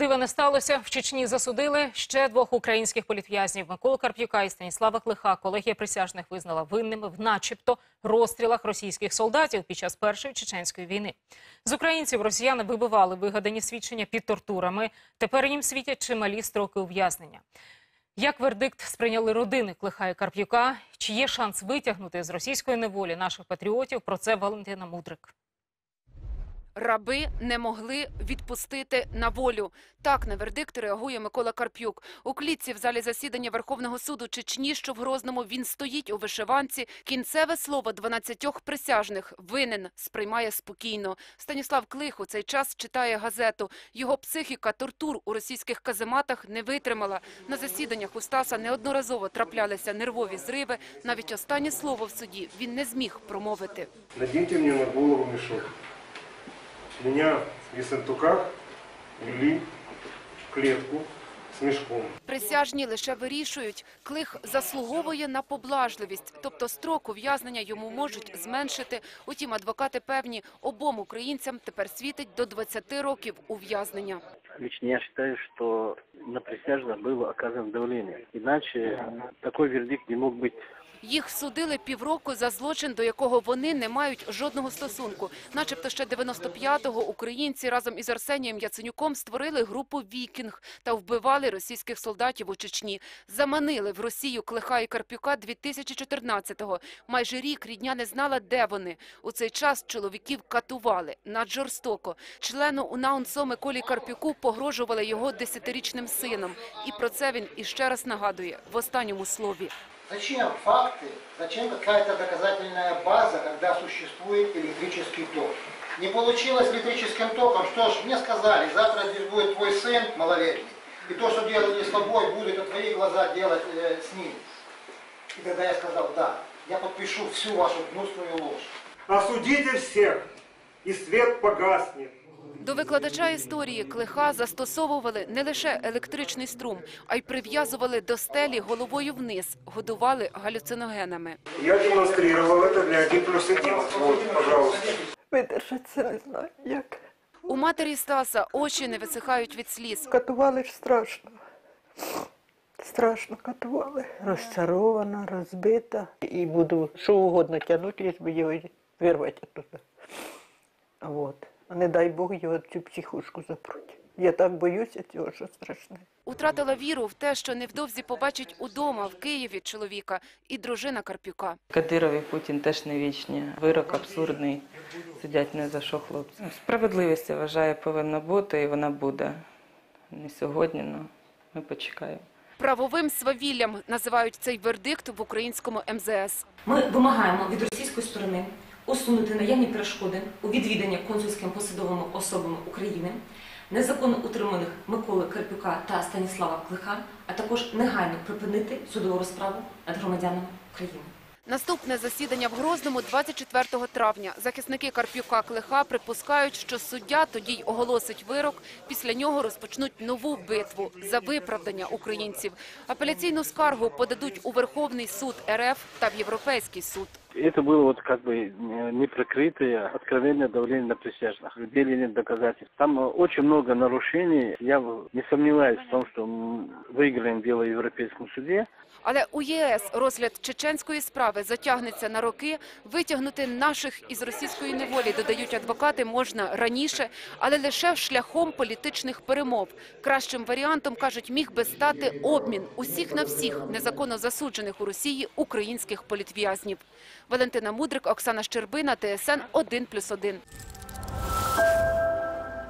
Дива не сталося. В Чечні засудили ще двох українських політв'язнів Миколу Карп'юка і Станіслава Клиха. Колегія присяжних визнала винними в начебто розстрілах російських солдатів під час першої чеченської війни. З українців росіяни вибивали вигадані свідчення під тортурами. Тепер їм світять чималі строки ув'язнення. Як вердикт сприйняли родини Клиха і Карп'юка? Чи є шанс витягнути з російської неволі наших патріотів? Про це Валентина Мудрик. Раби не могли відпустити на волю. Так на вердикт реагує Микола Карп'юк. У клітці в залі засідання Верховного суду Чечні, що в Грозному, він стоїть у вишиванці. Кінцеве слово 12 присяжних винен сприймає спокійно. Станіслав Клих у цей час читає газету. Його психіка тортур у російських казематах не витримала. На засіданнях у Стаса неодноразово траплялися нервові зриви. Навіть останнє слово в суді він не зміг промовити. Наденьте мне на голову мешок Меня в Ессентуках вели в клетку с мешком. Присяжні лише вирішують, клих заслуговує на поблажливість, тобто строк ув'язнення йому можуть зменшити. Утім, адвокати певні, обом українцям тепер світить до 20 років ув'язнення. Лично я считаю, что на присяжных было оказано давление. Иначе такой вердикт не мог быть їх судили півроку за злочин, до якого вони не мають жодного стосунку. Начебто ще 95-го українці разом із Арсенієм Яценюком створили групу «Вікінг» та вбивали російських солдатів у Чечні. Заманили в Росію Клиха і Карпюка 2014-го. Майже рік рідня не знала, де вони. У цей час чоловіків катували наджорстоко. Члену УНАУНСО Миколі Карпюку погрожували його десятирічним сином. І про це він іще раз нагадує в останньому слові. Зачем факты, зачем какая-то доказательная база, когда существует электрический ток? Не получилось электрическим током, что ж, мне сказали, завтра здесь будет твой сын малолетний, и то, что делали с тобой, будет на твои глаза делать э, с ним. И тогда я сказал, да, я подпишу всю вашу гнусную ложь. Осудите всех, и свет погаснет. До викладача історії Клиха застосовували не лише електричний струм, а й прив'язували до стелі головою вниз, годували галюциногенами. Я демонстрировал это для 1 плюс 1. Вот, пожалуйста. Видержати це не знаю як. У матері Стаса очі не висихають від сліз. Катували ж страшно. Страшно катували. Розчарована, розбита. І буду що угодно тягнути, лиш би його вирвати туди. Вот. А не дай Бог його цю психушку запруть. Я так боюся цього, що страшне. Утратила віру в те, що невдовзі побачить удома в Києві чоловіка і дружина Карпюка. Кадиров і Путін теж не вічні. Вирок абсурдний. Сидять не за що хлопці. Справедливість, я вважаю, повинна бути і вона буде. Не сьогодні, але ми почекаємо. Правовим свавіллям називають цей вердикт в українському МЗС. Ми вимагаємо від російської сторони усунути наявні перешкоди у відвіданні консульськими посадовими особами України, незаконно утриманих Миколи Карпюка та Станіслава Клиха, а також негайно припинити судову розправу над громадянами України. Наступне засідання в Грозному 24 травня. Захисники Карпюка Клиха припускають, що суддя тоді й оголосить вирок. Після нього розпочнуть нову битву за виправдання українців. Апеляційну скаргу подадуть у Верховний суд РФ та в Європейський суд. Это было вот как бы э, неприкрытое, откровенное давление на присяжных, где нет доказательств. Там э, очень много нарушений. Я не сомневаюсь в том, что м, выиграем дело в Европейском суде. Але у ЄС розгляд чеченської справи затягнеться на роки. Витягнути наших із російської неволі, додають адвокати, можна раніше, але лише шляхом політичних перемов. Кращим варіантом, кажуть, міг би стати обмін усіх на всіх незаконно засуджених у Росії українських політв'язнів. Валентина Мудрик, Оксана Щербина, ТСН 1+,1.